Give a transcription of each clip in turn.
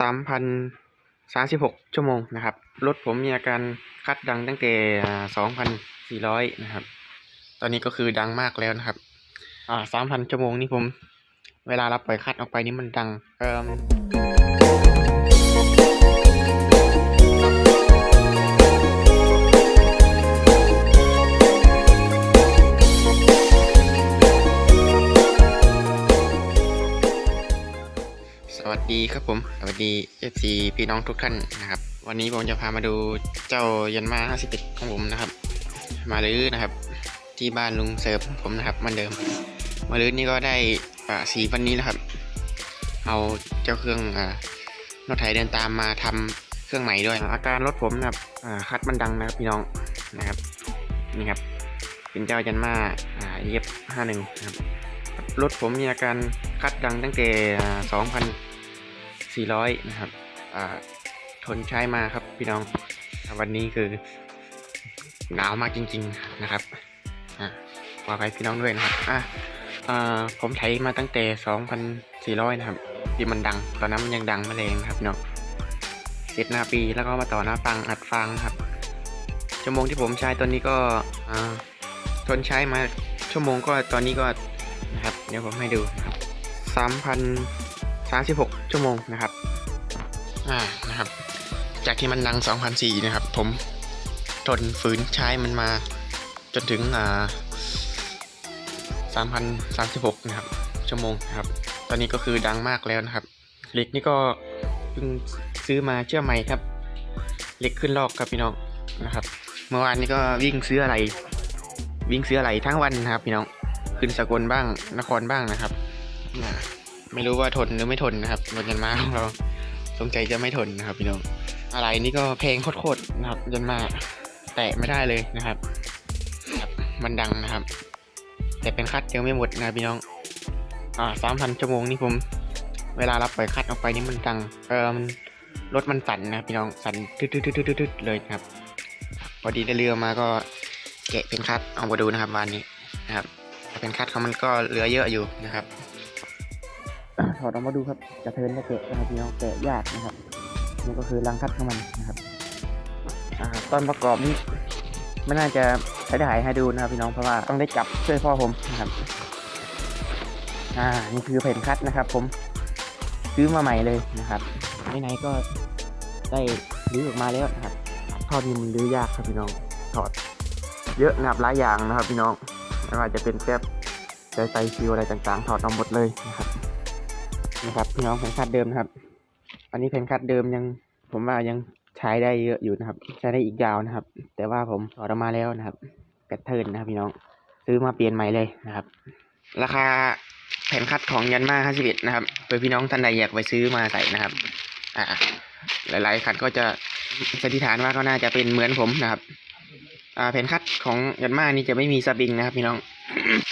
สามพันสามสิบหกชั่วโมงนะครับ รถผมมีอาการคัดดังตั้งแต่สองพันสี่ร้อยนะครับ ตอนนี้ก็คือดังมากแล้วนะครับ อ่าสามพันชั่วโมงนี่ผม เวลาเราปล่อยคัดออกไปนี่มันดัง เอ่อ วัสดีครับผม สวัสดี FC พี่น้องทุกท่านนะครับ วันนี้ผมจะพามาดูเจ้ายันมา51ของผมนะครับ มาลื้อนะครับ ที่บ้านลุงเสิร์ฟผมนะครับเหมันเดิม มาลื้อนี่ก็ได้สีวันนี้นะครับ เอาเจ้าเครื่องอ่ารถไถเดินตามมาทำเครื่องใหม่ด้วย อาการรถผมนะครับคัดมันดังนะครับพี่น้องนะครับนี่ครับเป็นเจ้ายันมาอ่าเย็บห้าหนึ่งนะครับรถผมมีอาการคัดดังตั้งแต่ส องพันะครับอ่าทนใช้มาครับพี่น้อง วันนี้คือหนาวมากจริง ๆนะครับอขออภัยพี่น้องด้วยนะครับอะอ่าผมไถมาตั้งแต่ 2,400 นะครับ ที่มันดัง ตอนนั้นมันยังดังม่แรงนะครับเนาะเสร็จหน้าปีแล้วก็มาต่อหน้าฟังอัดฟังครับ ชั่วโมงที่ผมใช้ตอนนี้ก็ทนใช้มาชั่วโมงก็ตอนนี้ก็นะครับ เดี๋ยวผมให้ดูนะครับ3,000 36 ชั่วโมงนะครับ อ่า นะครับ จากที่มันดัง2,004นะครับ ผมทนฝืนใช้มันมาจนถึง อ่า3,036 นะครับ ชั่วโมงนะครับ ตอนนี้ก็คือดังมากแล้วนะครับ เหล็กนี่ก็เพิ่งซื้อมาเชื่อใหม่ครับ เหล็กขึ้นลอกครับพี่น้องนะครับ เมื่อวานนี้ก็วิ่งซื้ออะไร วิ่งซื้ออะไรทั้งวันนะครับ พี่น้อง ขึ้นสกลบ้าง นครบ้างนะครับอ่า ไม่รู้ว่าทนหรือไม่ทนนะครับรถยันมาของเราสงใจจะไม่ทนนะครับพี่น้องอะไรนี่ก็แพลงโคตรๆนะครับยันมาแตะไม่ได้เลยนะครับครับ มันดังนะครับ แต่เป็นคัดยังไม่หมดนะพี่น้อง อ่าสามพันชั่วโมงนี่ผม เวลาเราปล่อยคัดออกไปนี่มันดัง เออมันรถมันสั่นนะพี่น้องสั่นทึดๆๆๆเลยครับ พอดีได้เรือมาก็แกะเป็นคัดเอามาดูนะครับวันนี้นะครับเป็นคัดเขามันก็เหลือเยอะอยู่นะครับ ถอดออกมาดูครับ จะเทินจะแกะนะครับพี่น้องแกะยากนะครับ นี่ก็คือรังคัดของมันนะครับอ่าตอนประกอบนี่ไม่น่าจะใช้ได้ให้ดูนะครับพี่น้องเพราะว่าต้องได้จับช่วยพ่อผมนะครับอ่านี่คือแผ่นคัดนะครับ ผมซื้อมาใหม่เลยนะครับไหนๆก็ได้รื้อออกมาแล้วนะครับท่อนี้มันรื้อยากครับพี่น้องถอด เยอะนะครับหลายอย่างนะครับ พี่น้องไม่ว่าจะเป็นแป๊บใจไซฟิวอะไรต่างๆ ถอดออกหมดเลยนะครับ นะครับพี่น้องแผ่นคัดเดิมนะครับ อันนี้แผ่นคัดเดิมยัง ผมว่ายังใช้ได้เยอะอยู่นะครับ ใช้ได้อีกยาวนะครับ แต่ว่าผมถอดออกมาแล้วนะครับแพทเทิร์นนะครับพี่น้องซื้อมาเปลี่ยนใหม่เลยนะครับ ราคาแผ่นคัดของยันมา51นะครับเพื่อพี่น้องท่านใดอยากไปซื้อมาใส่นะครับ อ่า หลาย ๆ คันก็จะสันนิษฐานว่าก็น่าจะเป็นเหมือนผมนะครับ อ่าแผ่นคัดของยันมานี่จะไม่มีสปริงนะครับ พี่น้อง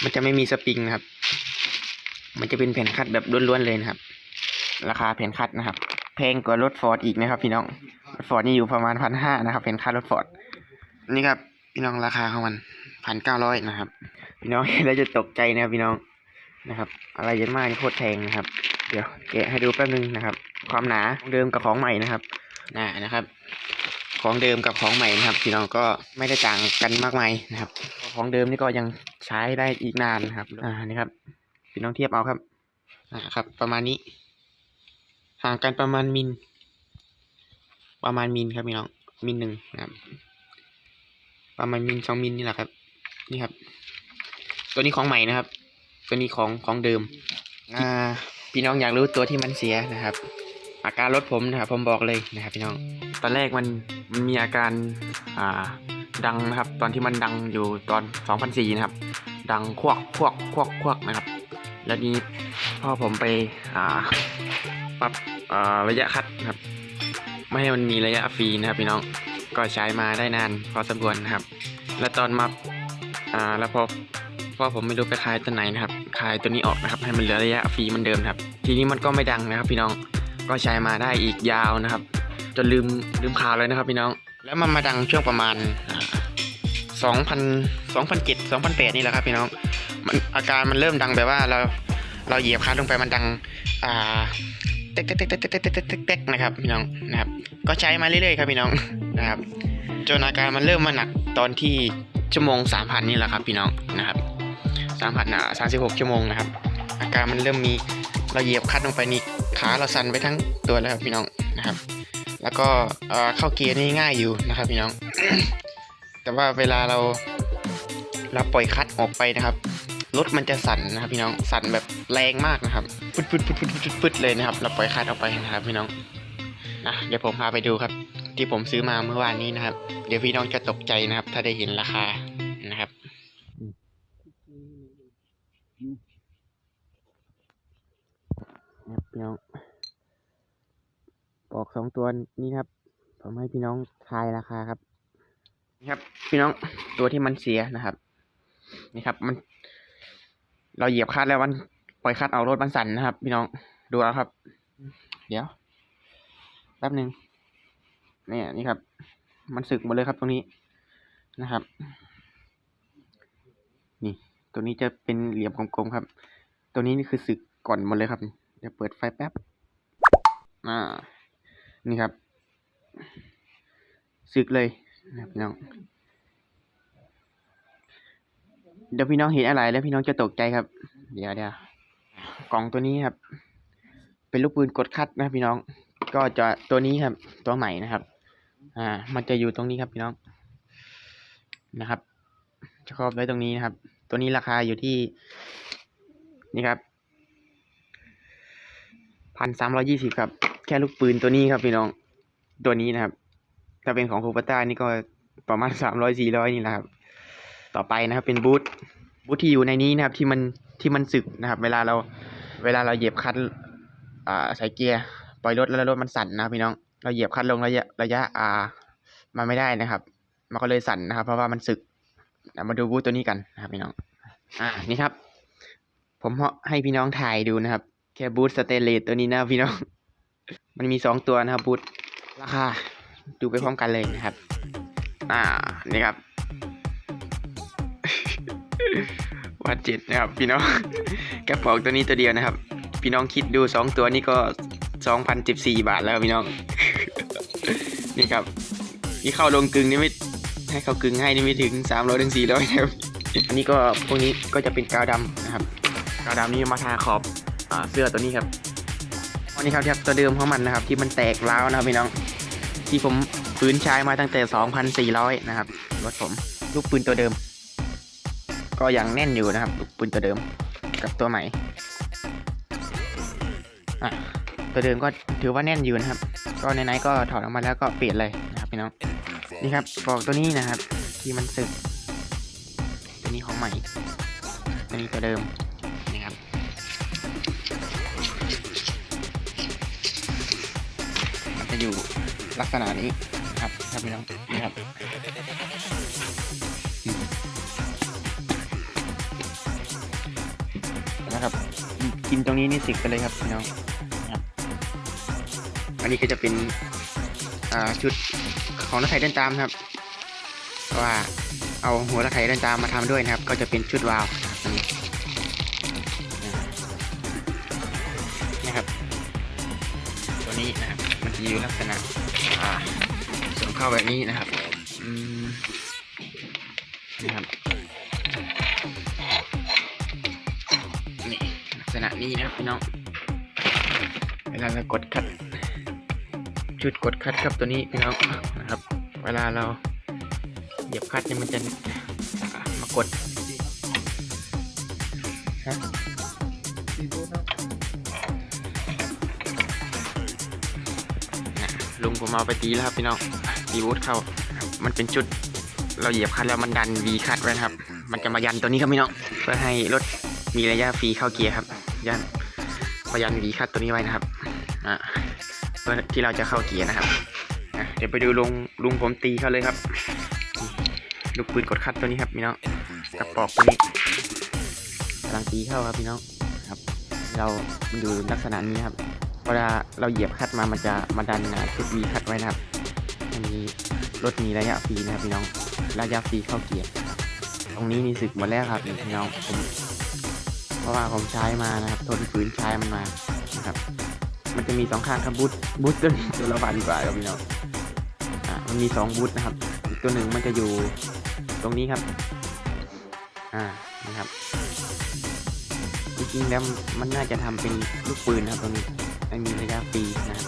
มันจะไม่มีสปริงนะครับ มันจะเป็นแผ่นคัดแบบล้วนๆเลยนะครับ ราคาแผ่นคัดนะครับ แพงกว่ารถฟอร์ดอีกนะครับ พี่น้องรถฟอร์ดนี่อยู่ประมาณพันห้านะครับแผ่นคัดรถฟอร์ดนี่ครับ พี่น้องราคาของมันพันเก้าร้อยนะครับ พี่น้องเห็นแล้วจะตกใจนะครับพี่น้องนะครับ อะไรเยอะมากนี่โคตรแพงนะครับ เดี๋ยวแกะให้ดูแป๊บนึงนะครับ ความหนาของเดิมกับของใหม่นะครับน่านะครับ ของเดิมกับของใหม่นะครับ พี่น้องก็ไม่ได้ต่างกันมากมายนะครับ ของเดิมนี่ก็ยังใช้ได้อีกนานนะครับอ่านี่ครับ พี่น้องเทียบเอาครับอ่าครับ ประมาณนี้ ห่างกันประมาณมิลประมาณมิลครับพี่น้องมิลหนึ่งนะครับ ประมาณมิลสองมิลนี่แหละครับ นี่ครับ ตัวนี้ของใหม่นะครับ ตัวนี้ของของเดิม อ่า พี่น้องอยากรู้ตัวที่มันเสียนะครับ อาการรถผมนะครับผมบอกเลยนะครับ พี่น้อง ตอนแรกมันมันมีอาการอ่าดังนะครับ ตอนที่มันดังอยู่ตอน 2004 นะครับ ดังควักควักควักควักนะครับ แล้วนี้พ่อผมไปปรับระยะคัดนะครับ ไม่ให้มันมีระยะฟรีนะครับพี่น้องก็ใช้มาได้นานพอสมควรนะครับ และตอนมาอ่าแล้วพอพ่อผมไม่รู้ไปคลายตัวไหนนะครับคลายตัวนี้ออกนะครับ ให้มันเหลือระยะฟรีมันเดิมครับ ทีนี้มันก็ไม่ดังนะครับ พี่น้องก็ใช้มาได้อีกยาวนะครับ จนลืมลืมข่าวเลยนะครับ พี่น้อง แล้วมันมาดังช่วงประมาณ 2,000 2,007 2,008 นี่แหละครับพี่น้องมันอาการมันเริ่มดังแบบว่าเราเราเหยียบคันลงไปมันดังอ่าเต๊กเต๊กเต๊กเต๊กเต๊กนะครับพี่น้องนะครับ ก็ใช้มาเรื่อยๆครับพี่น้องนะครับจนอาการมันเริ่มมาหนักตอนที่ชั่วโมง 3,000 นี่แหละครับพี่น้องนะครับ3,000นะ36 ชั่วโมงนะครับ อาการมันเริ่มมีเราเหยียบคันลงไปนี่ขาเราสั่นไปทั้งตัวแล้วครับพี่น้องนะครับ แล้วก็เข้าเกียร์นี่ง่ายอยู่นะครับพี่น้อง แต่ว่าเวลาเราเราปล่อยคัดออกไปนะครับรถมันจะสั่นนะครับพี่น้องสั่นแบบแรงมากนะครับปึ๊ดปึ๊ดปึ๊ดปึ๊ดปึ๊ดปึ๊ดเลยนะครับ เราปล่อยคัดออกไปนะครับพี่น้องนะเดี๋ยวผมพาไปดูครับ ที่ผมซื้อมาเมื่อวานนี้นะครับ เดี๋ยวพี่น้องจะตกใจนะครับ ถ้าได้เห็นราคานะครับครับพี่น้องบอกสองตัวนี้ครับ ผมให้พี่น้องทายราคาครับ ครับ พี่น้องตัวที่มันเสียนะครับ นี่ครับ มัน เราเหยียบคลัดแล้วมันปล่อยคลัดเอารถมันสั่นนะครับ พี่น้องดูเอาครับ เดี๋ยวแป๊บหนึ่งเนี่ยนี่ครับ มันสึกหมดเลยครับตรงนี้นะครับ นี่ ตัวนี้จะเป็นเหลี่ยมกลมๆครับ ตัวนี้นี่คือสึกก่อนหมดเลยครับเดี๋ยวเปิดไฟแป๊บอ่า นี่ครับ สึกเลย นะพี่น้องเดี๋ยวพี่น้องเห็นอะไร แล้วพี่น้องจะตกใจครับ เดี๋ยวเดี๋ยวกล่องตัวนี้ครับ เป็นลูกปืนกดคัดนะพี่น้อง ก็จะตัวนี้ครับ ตัวใหม่นะครับ อ่า มันจะอยู่ตรงนี้ครับพี่น้องนะครับ จะครอบไว้ตรงนี้นะครับ ตัวนี้ราคาอยู่ที่นี่ครับพันสามร้อยี่สิบครับ แค่ลูกปืนตัวนี้ครับพี่น้อง ตัวนี้นะครับ ถ้าเป็นของคูปต้านี่ก็ประมาณสามร้อยสี่ร้อยนี่แหละครับ ต่อไปนะครับเป็นบูทบูทที่อยู่ในนี้นะครับที่มันที่มันสึกนะครับ เวลาเราเวลาเราเหยียบคันอ่าใส่เกียร์ปล่อยรถแล้วรถมันสั่นนะพี่น้อง เราเหยียบคันลงระยะระยะอ่ามันไม่ได้นะครับ มันก็เลยสั่นนะครับ เพราะว่ามันสึกมาดูบูทตัวนี้กันนะครับพี่น้อง อ่านี่ครับ ผมให้พี่น้องถ่ายดูนะครับ แค่บูทสเตเลสตัวนี้นะพี่น้อง มันมีสองตัวนะครับบูทราคา ดูไปพร้อมกันเลยนะครับ อ่า นี่ครับ วัดเจ็ดนะครับ พี่น้องกระป๋องตัวนี้ตัวเดียวนะครับ พี่น้องคิดดูสองตัวนี้ก็สองพันสิบสี่บาทแล้วพี่น้อง นี่ครับ นี่เข้าลงกึ่งนี่ไม่ให้เขากึ่งให้นี่ไม่ถึงสามร้อยถึงสี่ร้อยครับอันนี้ก็พวกนี้ก็จะเป็นกาวดำนะครับ กาวดำนี่มาทาขอบอเสื้อตัวนี้ครับอันนี้ครับที่ตัวเดิมของมันนะครับ ที่มันแตกร้าวนะครับพี่น้อง ที่ผมปืนใช้มาตั้งแต่สองพันะครับรถผมลูกปืนตัวเดิม ก็ยังแน่นอยู่นะครับ ลูกปืนตัวเดิมกับตัวใหม่ตัวเดิมก็ถือว่าแน่นอยู่นะครับ ก็ไหนก็ถอดออกมาแล้วก็เปลี่ยนเลยนะครับพี่น้องนี่ครับปลอกตัวนี้นะครับ ที่มันสึก ตัวนี้ของใหม่ตัวนี้ตัวเดิมนี่ครับมันจะอยู่ ลักษณะนี้ครับครับพี่น้องนี่ครับนะครับ กินตรงนี้นี่สิกไปเลยครับพี่น้องนะครับ อันนี้ก็จะเป็นอ่าชุดของนักไข่เดินตามครับว่าเอาหัวนักไข่เดินตามมาทำด้วยนะครับ ก็จะเป็นชุดวาว มันจะอยู่ลักษณะส่งเข้าแบบนี้นะครับอืมนะครับนี่ลักษณะนี้นะครับพี่น้องเวลาเรากดคัดชุดกดคัดครับตัวนี้พี่น้องนะครับ เวลาเราเหยียบคัดเนี่ยมันจะมากดฮะเลุงผมเอาไปตีแล้วครับพี่น้องตีบูทเข้า มันเป็นจุดเราเหยียบคัดแล้วมันดันวีคัดไว้ครับ มันจะมายันตัวนี้ครับพี่น้องเพื่อให้รถมีระยะฟรีเข้าเกียร์ครับ ยันมายันวีคัดตัวนี้ไว้นะครับอ่าเพื่อที่เราจะเข้าเกียร์นะครับเดี๋ยวไปดูลุงลุงผมตีเขาเลยครับลูกปืนกดคัดตัวนี้ครับพี่น้องกระปอกตัวนี้กำลังตีเข้าครับพี่น้องครับ เรามันอยู่ลักษณะนี้ครับ เวลาเราเหยียบคัดมามันจะมาดันอะชุดวีคัดไว้นะครับอันนี้รถมีระยะฟรีนะครับพี่น้องระยะฟรีเข้าเกียร์ตรงนี้นี่สึกหมดแล้วครับพี่น้องผมเพราะว่าผมใช้มานะครับทนฝืนใช้มันมานะครับ มันจะมีสองข้างครับบูทบูทตัวนี้ตัวละพันกว่าครับพี่น้องอ่ามันมีสองบูทนะครับอีกตัวหนึ่งมันจะอยู่ตรงนี้ครับ อ่านี่ครับจริงๆแล้วมันน่าจะทำเป็นลูกปืนนะครับตรงนี้ มันมีระยะปีนะครับ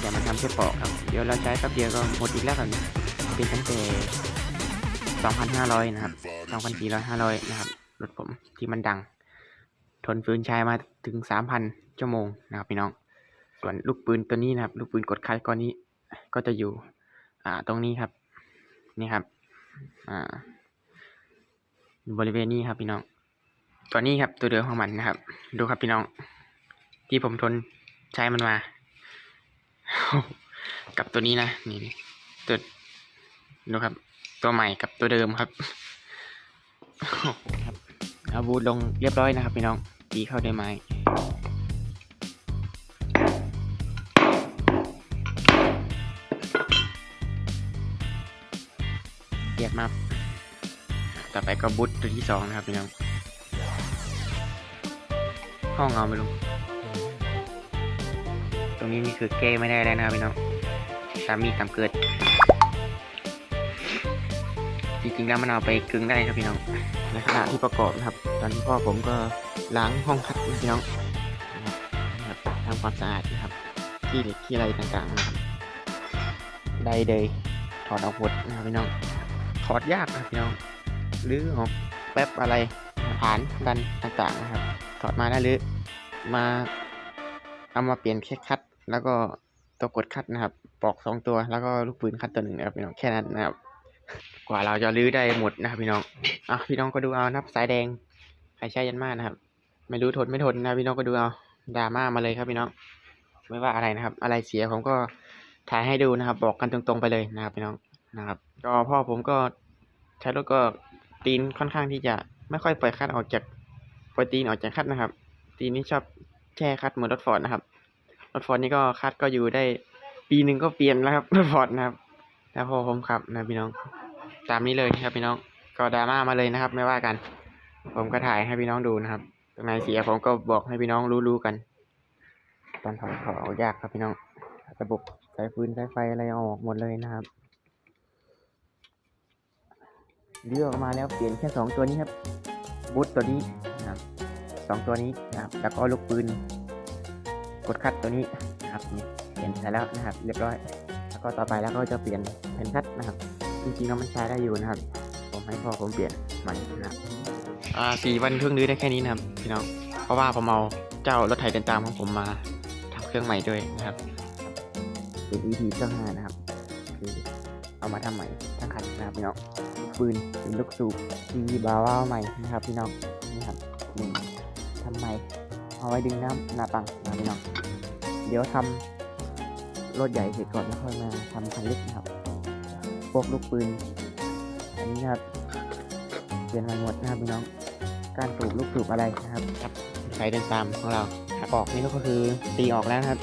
แต่มันทำแค่ปอกครับ เดี๋ยวเราใช้แป๊บเดียวก็หมดอีกแล้วครับเนี่ยเป็นตั้งแต่2,500 นะครับ2,400 500 นะครับ รถผมที่มันดัง ทนฟืนใช้มาถึง 3,000 ชั่วโมงนะครับพี่น้อง ส่วนลูกปืนตัวนี้นะครับ ลูกปืนกดคัดก้อนนี้ ก็จะอยู่ อ่า ตรงนี้ครับ นี่ครับ อ่า บริเวณนี้ครับพี่น้อง ตัวนี้ครับตัวเดิมของมันนะครับ ดูครับพี่น้อง ที่ผมทนใช้มันมา กับตัวนี้นะนี่นี่ตัวดูครับ ตัวใหม่กับตัวเดิมครับครับเอาบูทลงเรียบร้อยนะครับพี่น้องตีเข้าได้ไหมเรียบมากต่อไปก็บูทตัวที่สองนะครับพี่น้องห้องเอาไปลง รงนี้นี่คือแก้ไม่ได้แล้วนะครับพี่น้องตามมีตามเกิด จริงๆแล้วมันเอาไปกึ่งได้ครับพี่น้องในขณะที่ประกอบนะครับ ตอนนี้พ่อผมก็ล้างห้องคัดพี่น้องนะครับทำความสะอาดนะครับ ที่เหล็กที่อะไรต่างๆนะครับ ได้เลยถอดออกหมดนะครับพี่น้องถอดยากนะครับพี่น้องหรือออกแป๊บอะไรฐานดันต่างๆนะครับถอดมาได้หรือมาเอามาเปลี่ยนแค่คัด แล้วก็ตัวกดคัดนะครับ ปอกสองตัว แล้วก็ลูกปืนคัดตัวหนึ่งนะครับพี่น้องแค่นั้นนะครับ กว่าเราจะรื้อได้หมดนะครับพี่น้องอะพี่น้องก็ดูเอานับสายแดงใครใช้ยันมานะครับ ไม่รู้ทนไม่ทนนะพี่น้องก็ดูเอาดราม่ามาเลยครับพี่น้องไม่ว่าอะไรนะครับ อะไรเสียผมก็ถ่ายให้ดูนะครับ บอกกันตรงๆไปเลยนะครับพี่น้องนะครับ ก็พ่อผมก็ใช้รถก็ตีนค่อนข้างที่จะไม่ค่อยปล่อยคัดออกจากปล่อยตีนออกจากคัดนะครับ ตีนนี่ชอบแช่คัดเหมือนรถฟอร์ดนะครับ รถฟอร์ดนี่ก็คัดก็อยู่ได้ ปีหนึ่งก็เปลี่ยนแล้วครับรถฟอร์ดนะครับ แล้วพอผมขับนะพี่น้อง ตามนี้เลยครับพี่น้อง ก็ดราม่ามาเลยนะครับ ไม่ว่ากัน ผมก็ถ่ายให้พี่น้องดูนะครับ ตรงไหนเสียผมก็บอกให้พี่น้องรู้ๆกัน ตอนถอดขอายากครับพี่น้อง ระบบสายฟืนสายไฟอะไรออกหมดเลยนะครับเลือกมาแล้วเปลี่ยนแค่สองตัวนี้ครับบูทตัวนี้นะครับสองตัวนี้นะครับแล้วก็ลูกปืน กดคัดตัวนี้นะครับนี่เปลี่ยนเสร็จแล้วนะครับ เรียบร้อย แล้วก็ต่อไปแล้วก็จะเปลี่ยนแผ่นคัดนะครับ จริงๆแล้วมันใช้ได้อยู่นะครับ ผมให้พ่อผมเปลี่ยนใหม่นะครับอ่าสี่วันเครื่องรื้อได้แค่นี้นะครับพี่น้องเพราะว่าผมเอาเจ้ารถไถเดินตามของผมมาทำเครื่องใหม่ด้วยนะครับเป็น EP เจ้าห้านะครับคือเอามาทำใหม่ทั้งคันนะครับพี่น้องลูกปืนเป็นลูกสูบทีวีบาว่าใหม่นะครับพี่น้อง เอาไว้ดึงน้ำหน้าปังนะพี่น้องเดี๋ยวทำรถใหญ่เสร็จก่อนแล้วค่อยมาทำคันเล็กนะครับพวกลูกปืนอันนี้นะครับเปลี่ยนใหม่หมดนะครับพี่น้อง การสูบลูกสูบอะไรนะครับครับใช้เดินตามของเราถ้าปอกนี่ก็คือตีออกแล้วนะครับ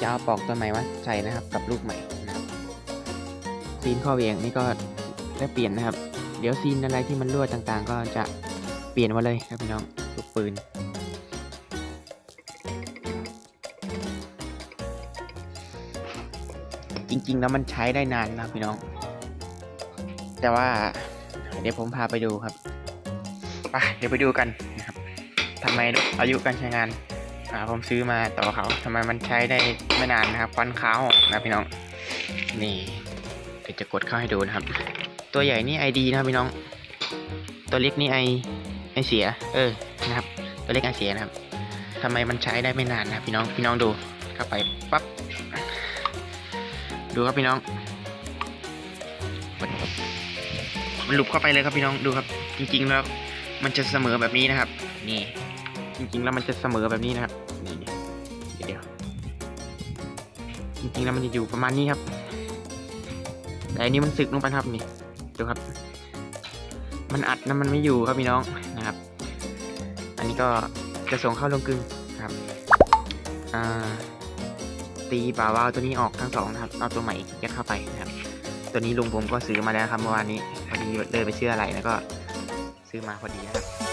จะเอาปอกตัวใหม่มาใส่นะครับ กับลูกใหม่นะครับซีนข้อเหวียงนี่ก็ได้เปลี่ยนนะครับ เดี๋ยวซีนอะไรที่มันรั่วต่างๆ ก็จะเปลี่ยนมาเลยครับพี่น้องลูกปืน จริง ๆ แล้วมันใช้ได้นานนะครับพี่น้อง แต่ว่าเดี๋ยวผมพาไปดูครับไปเดี๋ยวไปดูกันนะครับทำไมอายุการใช้งานอ่าผมซื้อมาต่อเขาทำไมมันใช้ได้ไม่นานนะครับควันขาวนะพี่น้อง นี่เดี๋ยวจะกดเข้าให้ดูนะครับ ตัวใหญ่นี่ไอดีนะครับพี่น้อง ตัวเล็กนี่ไอไอเสีย เออนะครับ ตัวเล็กไอเสียนะครับทำไมมันใช้ได้ไม่นานนะครับพี่น้องพี่น้องดูเข้าไปปั๊บ ดูครับพี่น้อง มันหลุดเข้าไปเลยครับพี่น้องดูครับ จริง ๆ แล้ว มันจะเสมอแบบนี้นะครับ นี่ จริง ๆ แล้วมันจะเสมอแบบนี้นะครับนี่เดี๋ยวจริงๆแล้วมันจะอยู่ประมาณนี้ครับ แต่อันนี้มันสึกลงไปครับนี่ดูครับ มันอัดนะมันไม่อยู่ครับพี่น้องนะครับ อันนี้ก็จะส่งเข้าลงกลึงครับอ่า ตีปลาวาวตัวนี้ออกทั้งสองนะครับเอาตัวใหม่ยัดเข้าไปนะครับ ตัวนี้ลุงผมก็ซื้อมาแล้วครับเมื่อวานนี้พอดีเลยไปเชื่ออะไรแล้วก็ซื้อมาพอดีนะครับ